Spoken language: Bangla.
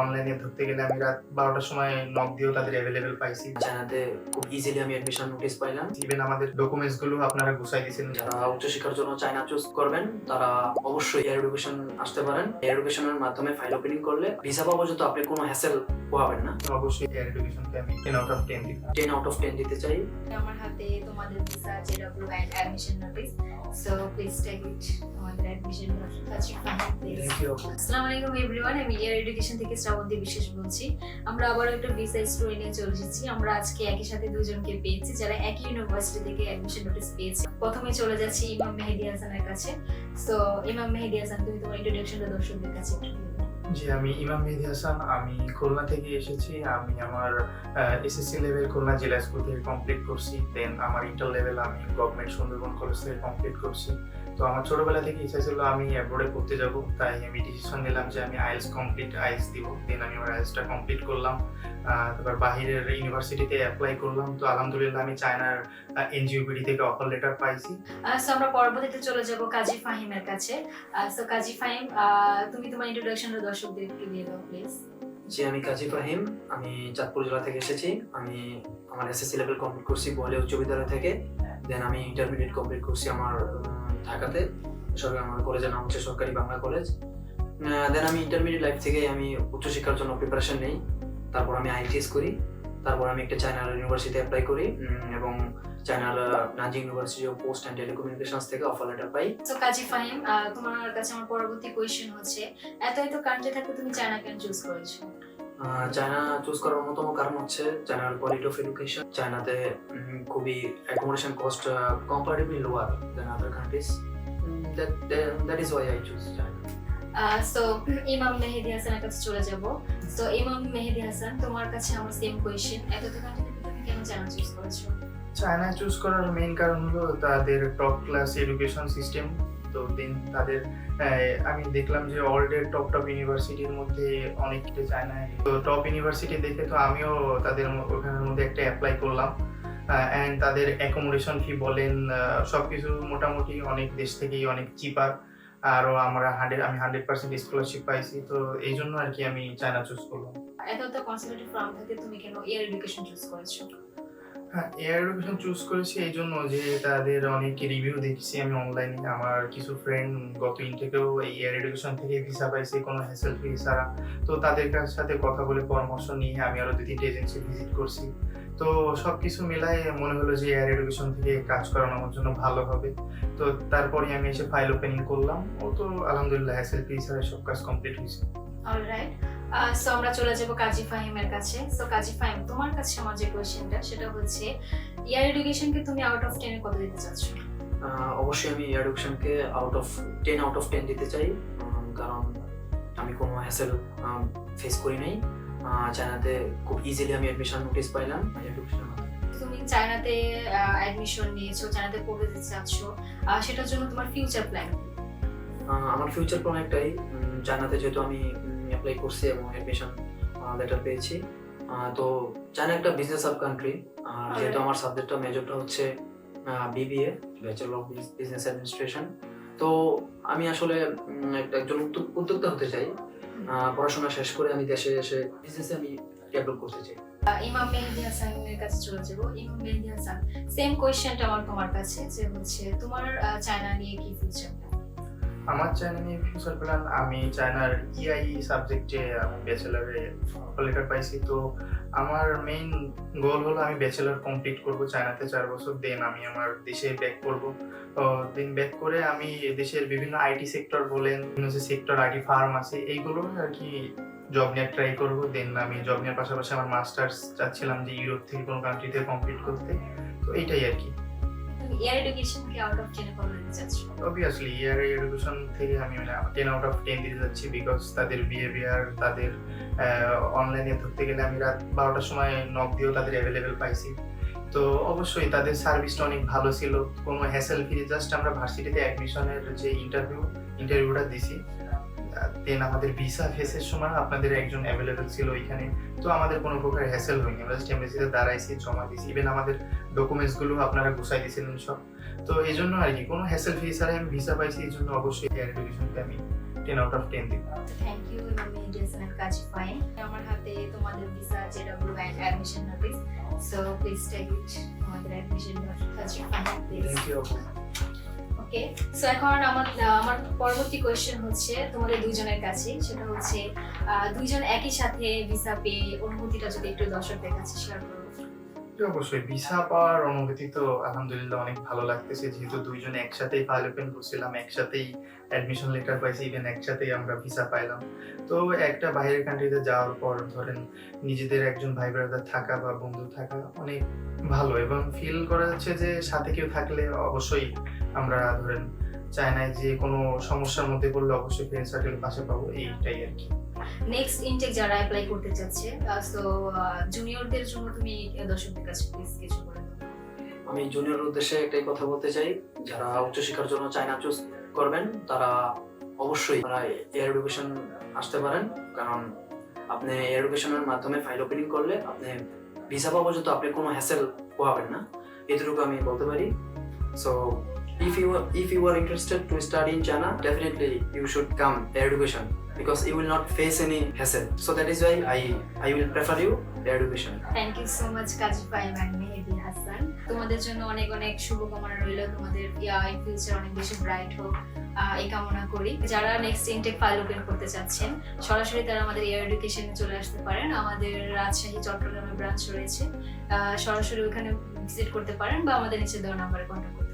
অনলাইনে ধরতে গেলে আমি রাত বারোটার সময় নক দিয়েও তাদের অ্যাভেলেবেল পাইছি। চায়নাতে খুব ইজিলি আমি অ্যাডমিশন নোটিস পাইলাম। ইভেন আমাদের ডকুমেন্টসগুলো আপনারা গুছাই দিয়েছেন। যারা উচ্চশিক্ষার জন্য চায়না চুজ করবেন তারা অবশ্যই এয়ার এডুকেশন আসতে পারেন। এয়ার এডুকেশনের মাধ্যমে ফাইল ওপেনিং করলে ভিসা পাওয়া পর্যন্ত আপনি কোনো হ্যাসেল পাবেন না। অবশ্যই এয়ার এডুকেশনকে আমি টেন আউট অফ টেন দিই টেন আউট অফ টেন দিতে চাই। আমার হাতে তোমাদের visa JW and admission notice so please take it admission আসসালামু আলাইকুম এভরিওয়ান আমি ইয়ার এডুকেশন থেকে শ্রাবন্তী বিশ্বাস বলছি। আমরা আবার একটা ভিসা স্টোরি নিয়ে চলে এসেছি। আমরা আজকে একই সাথে দুজনকে পেয়েছি, যারা একই ইউনিভার্সিটি থেকে অ্যাডমিশন নোটিস পেয়েছে। প্রথমে চলে যাচ্ছি ইমাম মেহেদি হাসানের কাছে। ইমাম মেহেদি হাসান, তুমি তোমার ইন্ট্রোডাকশনটা দর্শকদের কাছে। জি, আমি ইমাম মেহেদি হাসান। আমি খুলনা থেকে এসেছি। আমি আমার এসএসসি লেভেল খুলনা জেলা স্কুল থেকে কমপ্লিট করছি। দেন আমার ইন্টার লেভেল আমি গভর্নমেন্ট সুন্দরবন কলেজ থেকে কমপ্লিট করছি। তো আমার ছোটবেলা থেকে ইচ্ছা ছিল আমি অ্যাব্রোডে পড়তে যাব। তাই আমি ডিসিশন নিলাম যে আমি আইএলস কমপ্লিট আইএলস দিব। দেন আমি আমার আইএলসটা কমপ্লিট করলাম। তারপর বাহিরের ইউনিভার্সিটিতে অ্যাপ্লাই করলাম। তো আলহামদুলিল্লাহ আমি চায়নার এনজিওপিডি থেকে অফার লেটার পাইছি। সো আমরা পরবর্তীতে চলে যাব কাজী ফাহিমের কাছে। সো কাজী ফাহিম তুমি তোমার ইন্ট্রোডাকশনটা দর্শকদের একটু দিয়ে দাও প্লিজ জি আমি কাজী ফাহিম। আমি চাঁদপুর জেলা থেকে এসেছি। আমি আমার এসএসসি লেভেল কমপ্লিট করছি বলে উচ্চ বিদ্যালয় থেকে। দেন আমি ইন্টারমিডিয়েট কমপ্লিট করছি আমার ঢাকাতে, সরকারি আমার কলেজের নাম হচ্ছে সরকারি বাংলা কলেজ দেন আমি ইন্টারমিডিয়েট লাইফ থেকে আমি উচ্চশিক্ষার জন্য প্রিপারেশন নেই। তারপর আমি আইটিএস করি। তারপর আমি একটা চায়নার ইউনিভার্সিটি অ্যাপ্লাই করি। এবং চায়নার Nanjing university of post and telecommunications থেকে অফার লেটার পাই। সো কাজী ফাহিম তোমার কাছে আমার পরবর্তী কোয়েশ্চেন হচ্ছে, এত এত কান্ট্রি থাকতে তুমি চায়না কেন চুজ করেছ? চায়না চুজ করার অন্যতম কারণ হচ্ছে চায়নার কোয়ালিটি অফ এডুকেশন চায়নাতে খুবই accommodation cost comparatively lower then other countries that is why I choose China so Imam Mehedi হাসানের কাছে চলে যাব। সো ইমাম মেহেদি হাসান তোমার কাছে আমার সেম কোয়েশ্চেন এত এত কান্ট্রি তুমি কেন চায়না চুজ করেছ? চায়না চুজ করার মেইন কারণ হলো তাদের টপ ক্লাস এডুকেশন সিস্টেম তো দেন তাদের আমি দেখলাম যে ওয়ার্ল্ডের টপ টপ ইউনিভার্সিটির মধ্যে অনেকটা চায়নায় তো টপ ইউনিভার্সিটি দেখে তো আমিও তাদের ওখানের মধ্যে একটা অ্যাপ্লাই করলাম। অ্যান্ড তাদের অ্যাকোমোডেশন ফি বলেন সব কিছু মোটামুটি অনেক দেশ থেকেই অনেক চিপার আরও আমরা হান্ড্রেড আমি হান্ড্রেড পার্সেন্ট স্কলারশিপ পাইছি। তো এই জন্য আর কি আমি চায়না চুজ করলাম। এত এত কনসার্ভেটিভ ফার্ম থেকে তুমি কেন এয়ার এডুকেশন চুজ করেছ? হ্যাঁ এয়ার এডুকেশন চুজ করেছি এই জন্য যে তাদের অনেক রিভিউ দেখছি আমি অনলাইনে আমার কিছু ফ্রেন্ড গত ইনটেকেও এই এয়ার এডুকেশন থেকে ভিসা পাইছে, কোনো হ্যাসেল ফি ছাড়া। তো তাদের সাথে কথা বলে পরামর্শ নিয়ে আমি আরও দু তিনটে এজেন্সি ভিজিট করছি। তো সব কিছু মিলাই মনে হলো যে এয়ার এডুকেশন থেকে কাজ করানো আমার জন্য ভালো হবে। তো তারপরে আমি এসে ফাইল ওপেনিং করলাম। ও তো আলহামদুলিল্লাহ হ্যাসেল ফি ছাড়া সব কাজ কমপ্লিট হয়েছে। অলরাইট সো আমরা চলে যাব কাজী ফাহিমের কাছে। সো কাজী ফাহিম তোমার কাছে আমার যে কোয়েশ্চেনটা সেটা হচ্ছে ইয়ার এডুকেশনকে তুমি আউট অফ টেনে কত দিতে চাচ্ছ? অবশ্যই আমি air এডুকেশনকে out of ten out of ten দিতে চাই। কারণ আমি কোনো হ্যাসেল ফেস করি নাই। চায়নাতে খুব ইজিলি আমি অ্যাডমিশন নোটিস পাইলাম। এডুকেশন তুমি চায়নাতে অ্যাডমিশন নিয়েছো চায়নাতে পড়তে যেতে চাচ্ছ? সেটার জন্য তোমার ফিউচার প্ল্যান আমার ফিউচার প্ল্যান একটাই। চায়নাতে যেহেতু আমি অ্যাপ্লাই করছি এবং অ্যাডমিশন লেটার পেয়েছি। তো চায়না একটা বিজনেস সাব কান্ট্রি যেহেতু আমার সাবজেক্টটা মেজরটা হচ্ছে BBA bachelor of business administration তো আমি আসলে একটা একজন উদ্যোক্তা হতে চাই। পড়াশোনা শেষ করে আমি দেশে এসে বিজনেসে আমি ডেভেলপ করতে চাই। ইমাম মেহেদি হাসানের কাছে চলে যাব। ইমাম মেহেদি হাসান সেম কোয়েশ্চেনটা আমার তোমার কাছে যে হচ্ছে তোমার চায়না নিয়ে কি ফিউচার আমার চায়না নিয়ে ফিউচার প্ল্যান আমি চায়নার ইআই সাবজেক্টে আমি ব্যাচেলারে লেটার পাইছি। তো আমার মেইন গোল হলো আমি ব্যাচেলার কমপ্লিট করব চায়নাতে চার বছর দেন আমি আমার দেশে ব্যাক করব। দেন ব্যাক করে আমি দেশের বিভিন্ন আইটি সেক্টর বলেন, বিভিন্ন যে সেক্টর আইটি ফার্ম আছে, এইগুলো আর কি জব নিয়ে ট্রাই করব। দেন আমি জব নেওয়ার পাশাপাশি আমার মাস্টার্স চাচ্ছিলাম যে ইউরোপ থেকে কোনো কান্ট্রিতে কমপ্লিট করতে। তো এইটাই আর কি। এয়ার এডুকেশন থেকে আমি মানে টেন আউট অফ টেন দিতে যাচ্ছি বিকজ তাদের বিহেভিয়ার তাদের অনলাইনে ধরতে গেলে আমি রাত বারোটার সময় নক দিয়েও তাদের অ্যাভেলেবেল পাইছি। তো অবশ্যই তাদের সার্ভিসটা অনেক ভালো ছিল। কোনো হ্যাসেল ফ্রি জাস্ট আমরা ভার্সিটিতে অ্যাডমিশনের যে ইন্টারভিউ ইন্টারভিউটা দিছি। দেন আমাদের ভিসা ফেসের সময় আপনাদের একজন অ্যাভেলেবেল ছিল ওইখানে। তো আমাদের কোনো প্রকার হ্যাসেল হয়নি। আমরা জাস্ট এমএসিতে দাঁড়াইছি জমা দিয়েছি। ইভেন আমাদের ডকুমেন্টসগুলো আপনারা গুছাই দিয়েছিলেন সব। তো এই জন্য আর কি কোনো হ্যাসেল ফি ছাড়াই আমি ভিসা পাইছি এই জন্য অবশ্যই এয়ার এডুকেশনকে আমি টেন আউট অফ টেন দিব থ্যাংক ইউ কাজী ফাইন আমার হাতে তোমাদের visa JW admission notice so please take it তোমাদের admission Kazi fine please thank you okay so এখন আমার আমার পরবর্তী কোয়েশ্চেন হচ্ছে তোমাদের দুইজনের কাছে। সেটা হচ্ছে দুইজন একই সাথে ভিসা পেয়ে অনুভূতিটা যদি একটু দর্শকদের কাছে শেয়ার করো। অবশ্যই। ভিসা পাওয়ার অনুভূতি তো আলহামদুলিল্লাহ অনেক ভালো লাগতেছে। যেহেতু ফাইল ওপেন করছিলাম, একসাথেই অ্যাডমিশন লেটার পাইছি ইভেন একসাথেই আমরা ভিসা পাইলাম। তো একটা বাইরের কান্ট্রিতে যাওয়ার পর ধরেন নিজেদের একজন ভাই ব্রাদার থাকা বা বন্ধু থাকা অনেক ভালো এবং ফিল করা যাচ্ছে যে সাথে কেউ থাকলে অবশ্যই আমরা ধরেন চায়নায় যে কোনো সমস্যার মধ্যে পড়লে অবশ্যই ফ্রেন্ড সার্কেল পাশে পাবো এইটাই আর কি। নেক্সট ইনটেক যারা অ্যাপ্লাই করতে চাচ্ছে সো জুনিয়রদের জন্য তুমি দর্শকদের কাছে প্লিজ কিছু বলে আমি জুনিয়র উদ্দেশ্যে একটাই কথা বলতে চাই যারা উচ্চশিক্ষার জন্য চায়না চুজ করবেন তারা অবশ্যই তারা এয়ার এডুকেশন আসতে পারেন কারণ আপনি এয়ার এডুকেশনের মাধ্যমে ফাইল ওপেনিং করলে আপনি ভিসা পাওয়া পর্যন্ত আপনি কোনো হ্যাসেল পোহাবেন না। এতটুকু আমি বলতে পারি। So if you are, if you are interested to study in China definitely you should come air education because you will not face any hassle. So that is why I I will prefer you air education. Thank you so much Kazi Fahim and Mehedi তোমাদের জন্য অনেক অনেক শুভকামনা রইল। তোমাদের ইন ফিউচার অনেক বেশি ব্রাইট হোক। এই কামনা করি। যারা নেক্সট ইনটেক ফাইল ওপেন করতে চাচ্ছেন সরাসরি তারা আমাদের এয়ার এডুকেশনে চলে আসতে পারেন। আমাদের রাজশাহী চট্টগ্রামে ব্রাঞ্চ রয়েছে। সরাসরি ওখানে ভিজিট করতে পারেন বা আমাদের নিচে দেওয়া নাম্বারে কন্ট্যাক্ট করতে